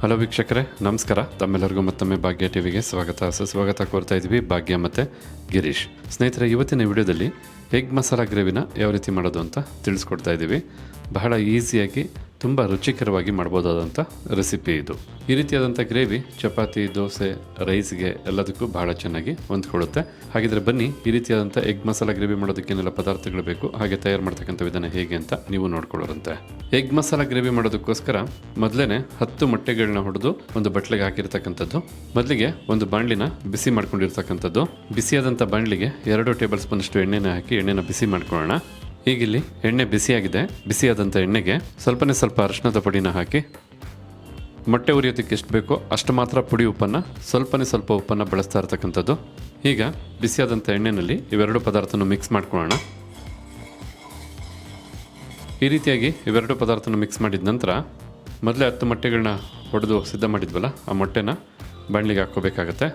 Hello ವೀಕ್ಷಕರೇ. ನಮಸ್ಕಾರ. ತಮ್ಮೆಲ್ಲರಿಗೂ ಮತ್ತೊಮ್ಮೆ ಭಾಗ್ಯ ಟಿವಿಗೆ ಸ್ವಾಗತ. ಸುಸ್ವಾಗತ ಕೋರ್ತಾ ಇದ್ವಿ ಭಾಗ್ಯ ಮತ್ತು ಗಿರೀಶ್. ಸ್ನೇಹಿತರೆ, ಇವತ್ತಿನ ವಿಡಿಯೋದಲ್ಲಿ ಎಗ್ ಮಸಾಲ ಗ್ರೇವಿನ ಯಾವ ರೀತಿ ಮಾಡೋದು ಅಂತ ತಿಳಿಸ್ಕೊಡ್ತಾ ಇದ್ದೀವಿ. ಬಹಳ ಈಸಿಯಾಗಿ ತುಂಬ ರುಚಿಕರವಾಗಿ ಮಾಡ್ಬೋದಾದಂಥ ರೆಸಿಪಿ ಇದು. ಈ ರೀತಿಯಾದಂಥ ಗ್ರೇವಿ, ಚಪಾತಿ, ದೋಸೆ, ರೈಸ್ಗೆ ಎಲ್ಲದಕ್ಕೂ ಬಹಳ ಚೆನ್ನಾಗಿ ಹೊಂದ್ಕೊಳ್ಳುತ್ತೆ. ಹಾಗಿದ್ರೆ ಬನ್ನಿ, ಈ ರೀತಿಯಾದಂಥ ಎಗ್ ಮಸಾಲ ಗ್ರೇವಿ ಮಾಡೋದಕ್ಕೆ ಏನೆಲ್ಲ ಪದಾರ್ಥಗಳು ಬೇಕು, ಹಾಗೆ ತಯಾರು ಮಾಡ್ತಕ್ಕಂಥ ವಿಧಾನ ಹೇಗೆ ಅಂತ ನೀವು ನೋಡ್ಕೊಳ್ಳೋರಂತೆ. ಎಗ್ ಮಸಾಲ ಗ್ರೇವಿ ಮಾಡೋದಕ್ಕೋಸ್ಕರ ಮೊದಲೇನೆ ಹತ್ತು ಮೊಟ್ಟೆಗಳನ್ನ ಹೊಡೆದು ಒಂದು ಬಟ್ಲೆಗೆ ಹಾಕಿರ್ತಕ್ಕಂಥದ್ದು, ಮೊದಲಿಗೆ ಒಂದು ಬಾಣಲಿನ ಬಿಸಿ ಮಾಡ್ಕೊಂಡಿರ್ತಕ್ಕಂಥದ್ದು. ಬಿಸಿಯಾದಂಥ ಬಾಣಲಿಗೆ ಎರಡು ಟೇಬಲ್ ಸ್ಪೂನ್ ಅಷ್ಟು ಎಣ್ಣೆನ ಹಾಕಿ, ಎಣ್ಣೆನ ಬಿಸಿ ಮಾಡ್ಕೊಳ್ಳೋಣ. ಈಗಿಲ್ಲಿ ಎಣ್ಣೆ ಬಿಸಿಯಾಗಿದೆ. ಬಿಸಿಯಾದಂಥ ಎಣ್ಣೆಗೆ ಸ್ವಲ್ಪನೇ ಸ್ವಲ್ಪ ಅರಿಶಿಣದ ಪುಡಿನ ಹಾಕಿ. ಮೊಟ್ಟೆ ಉರಿಯೋದಕ್ಕೆ ಎಷ್ಟು ಬೇಕೋ ಅಷ್ಟು ಮಾತ್ರ ಪುಡಿ ಉಪ್ಪನ್ನು, ಸ್ವಲ್ಪನೇ ಸ್ವಲ್ಪ ಉಪ್ಪನ್ನು ಬಳಸ್ತಾ ಇರ್ತಕ್ಕಂಥದ್ದು. ಈಗ ಬಿಸಿಯಾದಂಥ ಎಣ್ಣೆಯಲ್ಲಿ ಇವೆರಡು ಪದಾರ್ಥನ ಮಿಕ್ಸ್ ಮಾಡ್ಕೊಳ್ಳೋಣ. ಈ ರೀತಿಯಾಗಿ ಇವೆರಡು ಪದಾರ್ಥನ ಮಿಕ್ಸ್ ಮಾಡಿದ ನಂತರ ಮೊದಲೇ ಹತ್ತು ಮೊಟ್ಟೆಗಳನ್ನ ಹೊಡೆದು ಸಿದ್ಧ ಮಾಡಿದ್ವಲ್ಲ, ಆ ಮೊಟ್ಟೆನ ಬಾಣಲಿಗೆ ಹಾಕ್ಕೋಬೇಕಾಗತ್ತೆ.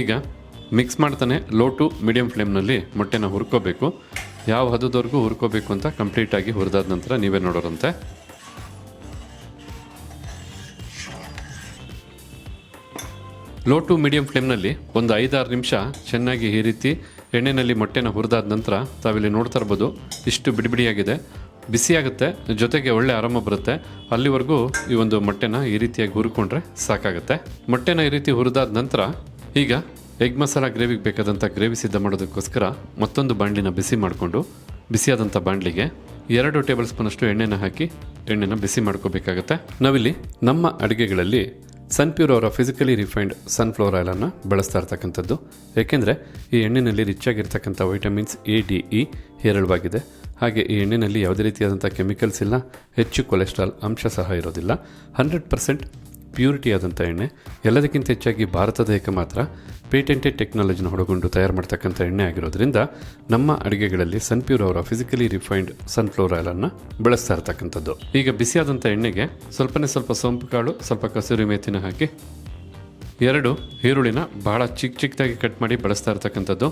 ಈಗ ಮಿಕ್ಸ್ ಮಾಡ್ತಾನೆ ಲೋ ಟು ಮೀಡಿಯಂ ಫ್ಲೇಮ್ನಲ್ಲಿ ಮೊಟ್ಟೆನ ಹುರ್ಕೋಬೇಕು. ಯಾವ ಹದದವರೆಗೂ ಹುರ್ಕೋಬೇಕು ಅಂತ ಕಂಪ್ಲೀಟಾಗಿ ಹುರಿದಾದ ನಂತರ ನೀವೇ ನೋಡೋರಂತೆ. ಲೋ ಟು ಮೀಡಿಯಂ ಫ್ಲೇಮ್ನಲ್ಲಿ ಒಂದು ಐದಾರು ನಿಮಿಷ ಚೆನ್ನಾಗಿ ಈ ರೀತಿ ಎಣ್ಣೆಯಲ್ಲಿ ಮೊಟ್ಟೆನ ಹುರಿದಾದ ನಂತರ ತಾವಿಲ್ಲಿ ನೋಡ್ತಾ ಇರ್ಬೋದು, ಇಷ್ಟು ಬಿಡಿಬಿಡಿಯಾಗಿದೆ. ಬಿಸಿಯಾಗುತ್ತೆ ಜೊತೆಗೆ ಒಳ್ಳೆ ಆರಾಮ ಬರುತ್ತೆ. ಅಲ್ಲಿವರೆಗೂ ಈ ಒಂದು ಮೊಟ್ಟೆನ ಈ ರೀತಿಯಾಗಿ ಹುರ್ಕೊಂಡ್ರೆ ಸಾಕಾಗುತ್ತೆ. ಮೊಟ್ಟೆನ ಈ ರೀತಿ ಹುರಿದಾದ ನಂತರ ಈಗ ಎಗ್ ಮಸಾಲ ಗ್ರೇವಿಗೆ ಬೇಕಾದಂಥ ಗ್ರೇವಿ ಸಿದ್ಧ ಮಾಡೋದಕ್ಕೋಸ್ಕರ ಮತ್ತೊಂದು ಬಾಂಡ್ಲಿನ ಬಿಸಿ ಮಾಡಿಕೊಂಡು ಬಿಸಿಯಾದಂಥ ಬಾಂಡ್ಲಿಗೆ ಎರಡು ಟೇಬಲ್ ಸ್ಪೂನಷ್ಟು ಎಣ್ಣೆನ ಹಾಕಿ ಎಣ್ಣೆನ ಬಿಸಿ ಮಾಡ್ಕೋಬೇಕಾಗತ್ತೆ. ನಾವಿಲ್ಲಿ ನಮ್ಮ ಅಡುಗೆಗಳಲ್ಲಿ ಸನ್ಪ್ಯೂರ್ ಅವರ ಫಿಸಿಕಲಿ ರಿಫೈನ್ಡ್ ಸನ್ಫ್ಲವರ್ ಆಯಿಲನ್ನು ಬಳಸ್ತಾ ಇರ್ತಕ್ಕಂಥದ್ದು. ಏಕೆಂದರೆ ಈ ಎಣ್ಣೆಯಲ್ಲಿ ರಿಚ್ ಆಗಿರ್ತಕ್ಕಂಥ ವೈಟಮಿನ್ಸ್ ಎ, ಡಿ, ಇ ಹೇರಳವಾಗಿದೆ. ಹಾಗೆ ಈ ಎಣ್ಣೆಯಲ್ಲಿ ಯಾವುದೇ ರೀತಿಯಾದಂಥ ಕೆಮಿಕಲ್ಸ್ ಇಲ್ಲ, ಹೆಚ್ಚು ಕೊಲೆಸ್ಟ್ರಾಲ್ ಅಂಶ ಸಹ ಇರೋದಿಲ್ಲ. ಹಂಡ್ರೆಡ್ ಪರ್ಸೆಂಟ್ ಪ್ಯೂರಿಟಿ ಆದಂಥ ಎಣ್ಣೆ, ಎಲ್ಲದಕ್ಕಿಂತ ಹೆಚ್ಚಾಗಿ ಭಾರತ ದೇಹಕ್ಕೆ ಮಾತ್ರ ಪೇಟೆಂಟೆಡ್ ಟೆಕ್ನಾಲಜಿನ ಹೊಡಗೊಂಡು ತಯಾರು ಮಾಡ್ತಕ್ಕಂಥ ಎಣ್ಣೆ ಆಗಿರೋದ್ರಿಂದ ನಮ್ಮ ಅಡುಗೆಗಳಲ್ಲಿ ಸನ್ಪ್ಯೂರ್ ಅವರ ಫಿಸಿಕಲಿ ರಿಫೈನ್ಡ್ ಸನ್ಫ್ಲವರ್ ಆಯಿಲನ್ನು ಬಳಸ್ತಾ ಇರ್ತಕ್ಕಂಥದ್ದು. ಈಗ ಬಿಸಿಯಾದಂಥ ಎಣ್ಣೆಗೆ ಸ್ವಲ್ಪನೇ ಸ್ವಲ್ಪ ಸೋಂಪು ಕಾಳು, ಸ್ವಲ್ಪ ಕಸೂರಿ ಮೇತಿನ ಹಾಕಿ, ಎರಡು ಈರುಳ್ಳಿನ ಬಹಳ ಚಿಕ್ಕ ಚಿಕ್ಕದಾಗಿ ಕಟ್ ಮಾಡಿ ಬಳಸ್ತಾ ಇರ್ತಕ್ಕಂಥದ್ದು.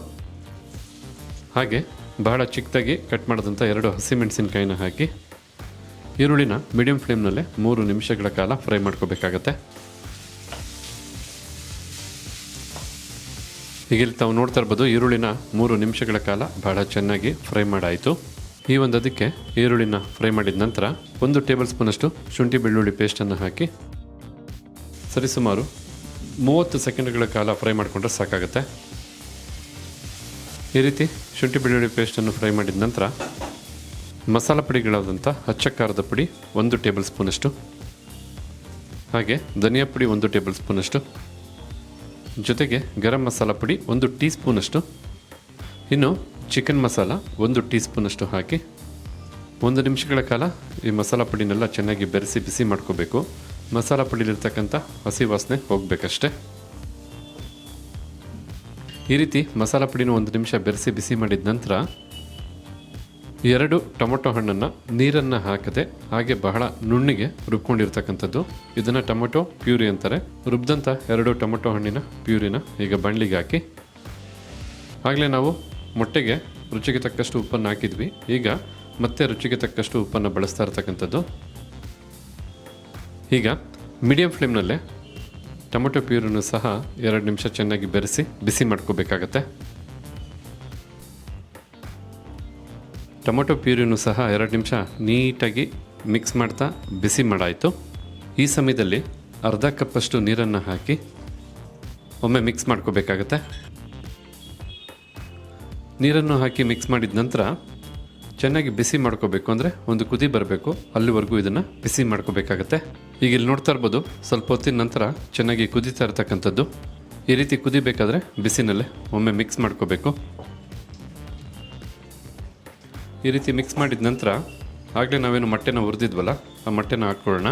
ಹಾಗೆ ಬಹಳ ಚಿಕ್ಕದಾಗಿ ಕಟ್ ಮಾಡಿದಂಥ ಎರಡು ಹಸಿಮೆಣಸಿನಕಾಯಿನ ಹಾಕಿ ಈರುಳ್ಳಿನ ಮೀಡಿಯಂ ಫ್ಲೇಮ್ನಲ್ಲಿ ಮೂರು ನಿಮಿಷಗಳ ಕಾಲ ಫ್ರೈ ಮಾಡ್ಕೋಬೇಕಾಗತ್ತೆ. ಈಗ ಇಲ್ಲಿ ತಾವು ನೋಡ್ತಾ ಇರ್ಬೋದು, ಈರುಳ್ಳಿನ ಮೂರು ನಿಮಿಷಗಳ ಕಾಲ ಬಹಳ ಚೆನ್ನಾಗಿ ಫ್ರೈ ಮಾಡಾಯಿತು. ಈ ಒಂದು ಅದಕ್ಕೆ ಈರುಳ್ಳಿನ ಫ್ರೈ ಮಾಡಿದ ನಂತರ ಒಂದು ಟೇಬಲ್ ಸ್ಪೂನಷ್ಟು ಶುಂಠಿ ಬೆಳ್ಳುಳ್ಳಿ ಪೇಸ್ಟನ್ನು ಹಾಕಿ ಸರಿಸುಮಾರು ಮೂವತ್ತು ಸೆಕೆಂಡ್ಗಳ ಕಾಲ ಫ್ರೈ ಮಾಡಿಕೊಂಡ್ರೆ ಸಾಕಾಗುತ್ತೆ. ಈ ರೀತಿ ಶುಂಠಿ ಬೆಳ್ಳುಳ್ಳಿ ಪೇಸ್ಟನ್ನು ಫ್ರೈ ಮಾಡಿದ ನಂತರ ಮಸಾಲ ಪುಡಿಗಳಾದಂಥ ಹಚ್ಚ ಖಾರದ ಪುಡಿ ಒಂದು ಟೇಬಲ್ ಸ್ಪೂನಷ್ಟು, ಹಾಗೆ ಧನಿಯಾ ಪುಡಿ ಒಂದು ಟೇಬಲ್ ಸ್ಪೂನಷ್ಟು, ಜೊತೆಗೆ ಗರಂ ಮಸಾಲ ಪುಡಿ ಒಂದು ಟೀ ಸ್ಪೂನಷ್ಟು ಇನ್ನು ಚಿಕನ್ ಮಸಾಲ ಒಂದು ಟೀ ಸ್ಪೂನಷ್ಟು ಹಾಕಿ ಒಂದು ನಿಮಿಷಗಳ ಕಾಲ ಈ ಮಸಾಲ ಪುಡಿನೆಲ್ಲ ಚೆನ್ನಾಗಿ ಬೆರೆಸಿ ಬಿಸಿ ಮಾಡ್ಕೋಬೇಕು. ಮಸಾಲ ಪುಡಿಲಿರ್ತಕ್ಕಂಥ ಹಸಿ ವಾಸನೆ ಹೋಗಬೇಕಷ್ಟೆ. ಈ ರೀತಿ ಮಸಾಲ ಪುಡಿನ ಒಂದು ನಿಮಿಷ ಬೆರೆಸಿ ಬಿಸಿ ಮಾಡಿದ ನಂತರ ಎರಡು ಟೊಮೊಟೊ ಹಣ್ಣನ್ನು ನೀರನ್ನು ಹಾಕದೆ ಹಾಗೆ ಬಹಳ ನುಣ್ಣಿಗೆ ರುಬ್ಕೊಂಡಿರ್ತಕ್ಕಂಥದ್ದು. ಇದನ್ನು ಟೊಮೊಟೊ ಪ್ಯೂರಿ ಅಂತಾರೆ. ರುಬ್ದಂಥ ಎರಡು ಟೊಮೊಟೊ ಹಣ್ಣಿನ ಪ್ಯೂರಿನ ಈಗ ಬಾಣಲಿಗೆ ಹಾಕಿ. ಆಗಲೇ ನಾವು ಮೊಟ್ಟೆಗೆ ರುಚಿಗೆ ತಕ್ಕಷ್ಟು ಉಪ್ಪನ್ನು ಹಾಕಿದ್ವಿ. ಈಗ ಮತ್ತೆ ರುಚಿಗೆ ತಕ್ಕಷ್ಟು ಉಪ್ಪನ್ನು ಬಳಸ್ತಾ ಇರ್ತಕ್ಕಂಥದ್ದು. ಈಗ ಮೀಡಿಯಂ ಫ್ಲೇಮ್ನಲ್ಲೇ ಟೊಮೊಟೊ ಪ್ಯೂರನ್ನು ಸಹ ಎರಡು ನಿಮಿಷ ಚೆನ್ನಾಗಿ ಬೆರೆಸಿ ಬಿಸಿ ಮಾಡ್ಕೋಬೇಕಾಗತ್ತೆ. ಟೊಮೊಟೊ ಪ್ಯೂರಿನೂ ಸಹ ಎರಡು ನಿಮಿಷ ನೀಟಾಗಿ ಮಿಕ್ಸ್ ಮಾಡ್ತಾ ಬಿಸಿ ಮಾಡಾಯಿತು. ಈ ಸಮಯದಲ್ಲಿ ಅರ್ಧ ಕಪ್ಪಷ್ಟು ನೀರನ್ನು ಹಾಕಿ ಒಮ್ಮೆ ಮಿಕ್ಸ್ ಮಾಡ್ಕೋಬೇಕಾಗತ್ತೆ. ನೀರನ್ನು ಹಾಕಿ ಮಿಕ್ಸ್ ಮಾಡಿದ ನಂತರ ಚೆನ್ನಾಗಿ ಬಿಸಿ ಮಾಡ್ಕೋಬೇಕು ಅಂದರೆ ಒಂದು ಕುದಿ ಬರಬೇಕು. ಅಲ್ಲಿವರೆಗೂ ಇದನ್ನು ಬಿಸಿ ಮಾಡ್ಕೋಬೇಕಾಗತ್ತೆ. ಈಗ ಇಲ್ಲಿ ನೋಡ್ತಾ ಇರ್ಬೋದು, ಸ್ವಲ್ಪ ಹೊತ್ತಿನ ನಂತರ ಚೆನ್ನಾಗಿ ಕುದಿತಾ ಇರ್ತಕ್ಕಂಥದ್ದು ಈ ರೀತಿ ಕುದಿಬೇಕಾದ್ರೆ ಬಿಸಿನಲ್ಲೇ ಒಮ್ಮೆ ಮಿಕ್ಸ್ ಮಾಡ್ಕೋಬೇಕು. ಈ ರೀತಿ ಮಿಕ್ಸ್ ಮಾಡಿದ ನಂತರ ಆಗಲೇ ನಾವೇನು ಮೊಟ್ಟೆನ ಹುರಿದಿದ್ವಲ್ಲ, ಆ ಮೊಟ್ಟೆನ ಹಾಕ್ಕೊಳ್ಳೋಣ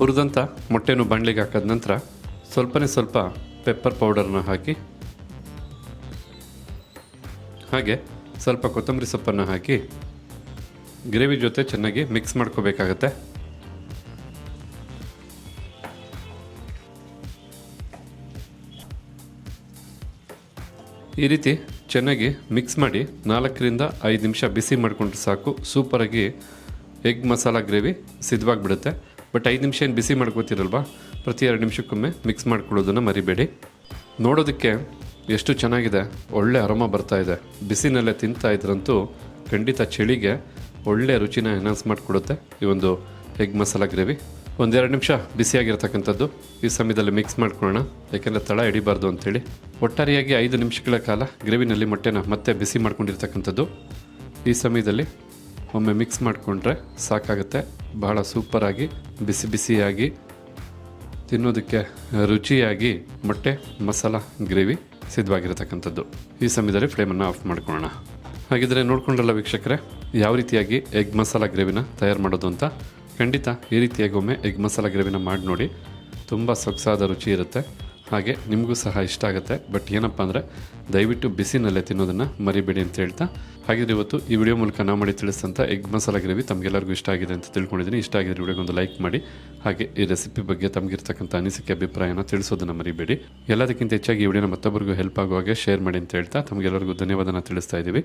ಹುರಿದಂಥ ಮೊಟ್ಟೆನೂ ಬಾಣಲಿಗೆ ಹಾಕಿದ ನಂತರ ಸ್ವಲ್ಪನೇ ಸ್ವಲ್ಪ ಪೆಪ್ಪರ್ ಪೌಡರ್ನ ಹಾಕಿ, ಹಾಗೆ ಸ್ವಲ್ಪ ಕೊತ್ತಂಬರಿ ಸೊಪ್ಪನ್ನು ಹಾಕಿ, ಗ್ರೇವಿ ಜೊತೆ ಚೆನ್ನಾಗಿ ಮಿಕ್ಸ್ ಮಾಡ್ಕೋಬೇಕಾಗತ್ತೆ. ಈ ರೀತಿ ಚೆನ್ನಾಗಿ ಮಿಕ್ಸ್ ಮಾಡಿ ನಾಲ್ಕರಿಂದ ಐದು ನಿಮಿಷ ಬಿಸಿ ಮಾಡಿಕೊಂಡ್ರೆ ಸಾಕು. ಸೂಪರಾಗಿ ಎಗ್ ಮಸಾಲ ಗ್ರೇವಿ ಸಿದ್ಧವಾಗಿಬಿಡುತ್ತೆ. ಬಟ್ ಐದು ನಿಮಿಷ ಏನು ಬಿಸಿ ಮಾಡ್ಕೋತಿರಲ್ವಾ? ಪ್ರತಿ ಎರಡು ನಿಮಿಷಕ್ಕೊಮ್ಮೆ ಮಿಕ್ಸ್ ಮಾಡ್ಕೊಳ್ಳೋದನ್ನು ಮರಿಬೇಡಿ. ನೋಡೋದಕ್ಕೆ ಎಷ್ಟು ಚೆನ್ನಾಗಿದೆ. ಒಳ್ಳೆ ಅರೋಮ ಬರ್ತಾ ಇದೆ. ಬಿಸಿನಲ್ಲೇ ತಿಂತಾ ಇದ್ರಂತೂ ಖಂಡಿತ ಚಳಿಗೆ ಒಳ್ಳೆ ರುಚಿನ ಎನ್ಹಾನ್ಸ್ ಮಾಡಿಕೊಡುತ್ತೆ ಈ ಒಂದು ಎಗ್ ಮಸಾಲ ಗ್ರೇವಿ ಒಂದೆರಡು ನಿಮಿಷ ಬಿಸಿಯಾಗಿರ್ತಕ್ಕಂಥದ್ದು ಈ ಸಮಯದಲ್ಲಿ ಮಿಕ್ಸ್ ಮಾಡ್ಕೊಳ್ಳೋಣ. ಯಾಕೆಂದರೆ ತಳ ಹಿಡಿಬಾರ್ದು ಅಂತೇಳಿ. ಒಟ್ಟಾರೆಯಾಗಿ ಐದು ನಿಮಿಷಗಳ ಕಾಲ ಗ್ರೇವಿನಲ್ಲಿ ಮೊಟ್ಟೆನ ಮತ್ತೆ ಬಿಸಿ ಮಾಡ್ಕೊಂಡಿರ್ತಕ್ಕಂಥದ್ದು. ಈ ಸಮಯದಲ್ಲಿ ಒಮ್ಮೆ ಮಿಕ್ಸ್ ಮಾಡಿಕೊಂಡ್ರೆ ಸಾಕಾಗುತ್ತೆ. ಬಹಳ ಸೂಪರಾಗಿ ಬಿಸಿ ಬಿಸಿಯಾಗಿ, ತಿನ್ನೋದಕ್ಕೆ ರುಚಿಯಾಗಿ ಮೊಟ್ಟೆ, ಮಸಾಲ, ಗ್ರೇವಿ ಸಿದ್ಧವಾಗಿರತಕ್ಕಂಥದ್ದು. ಈ ಸಮಯದಲ್ಲಿ ಫ್ಲೇಮನ್ನು ಆಫ್ ಮಾಡ್ಕೊಳ್ಳೋಣ. ಹಾಗಿದ್ರೆ ನೋಡ್ಕೊಂಡಲ್ಲ ವೀಕ್ಷಕರೇ, ಯಾವ ರೀತಿಯಾಗಿ ಎಗ್ ಮಸಾಲ ಗ್ರೇವಿನ ತಯಾರು ಮಾಡೋದು ಅಂತ ಖಂಡಿತ ಈ ರೀತಿಯಾಗಿ ಒಮ್ಮೆ ಎಗ್ ಮಸಾಲ ಗ್ರೇವಿನ ಮಾಡಿ ನೋಡಿ. ತುಂಬ ಸೊಗಸಾದ ರುಚಿ ಇರುತ್ತೆ. ಹಾಗೆ ನಿಮಗೂ ಸಹ ಇಷ್ಟ ಆಗುತ್ತೆ. ಬಟ್ ಏನಪ್ಪ ಅಂದರೆ ದಯವಿಟ್ಟು ಬಿಸಿನಲ್ಲೇ ತಿನ್ನೋದನ್ನು ಮರಿಬೇಡಿ ಅಂತ ಹೇಳ್ತಾ. ಹಾಗಿದ್ರೆ ಇವತ್ತು ಈ ವಿಡಿಯೋ ಮೂಲಕ ನಾ ಮಾಡಿ ತಿಳಿಸಿದಂಥ ಎಗ್ ಮಸಾಲ ಗ್ರೇವಿ ತಮಗೆಲ್ಲರಿಗೂ ಇಷ್ಟ ಆಗಿದೆ ಅಂತ ತಿಳ್ಕೊಂಡಿದ್ದೀನಿ. ಇಷ್ಟ ಆಗಿದ್ರೆ ವಿಡಿಯೋಗೊಂದು ಲೈಕ್ ಮಾಡಿ. ಹಾಗೆ ಈ ರೆಸಿಪಿ ಬಗ್ಗೆ ತಮಗಿರ್ತಕ್ಕಂಥ ಅನಿಸಿಕೆ, ಅಭಿಪ್ರಾಯನ ತಿಳಿಸೋದನ್ನು ಮರಿಬೇಡಿ. ಎಲ್ಲದಕ್ಕಿಂತ ಹೆಚ್ಚಾಗಿ ಈ ವಿಡಿಯೋನ ಮತ್ತೊಬ್ಬರಿಗೂ ಹೆಲ್ಪ್ ಆಗುವ ಹಾಗೆ ಶೇರ್ ಮಾಡಿ ಅಂತ ಹೇಳ್ತಾ. ತಮಗೆಲ್ಲರಿಗೂ ಧನ್ಯವಾದನ ತಿಳಿಸ್ತಾ ಇದ್ದೀವಿ.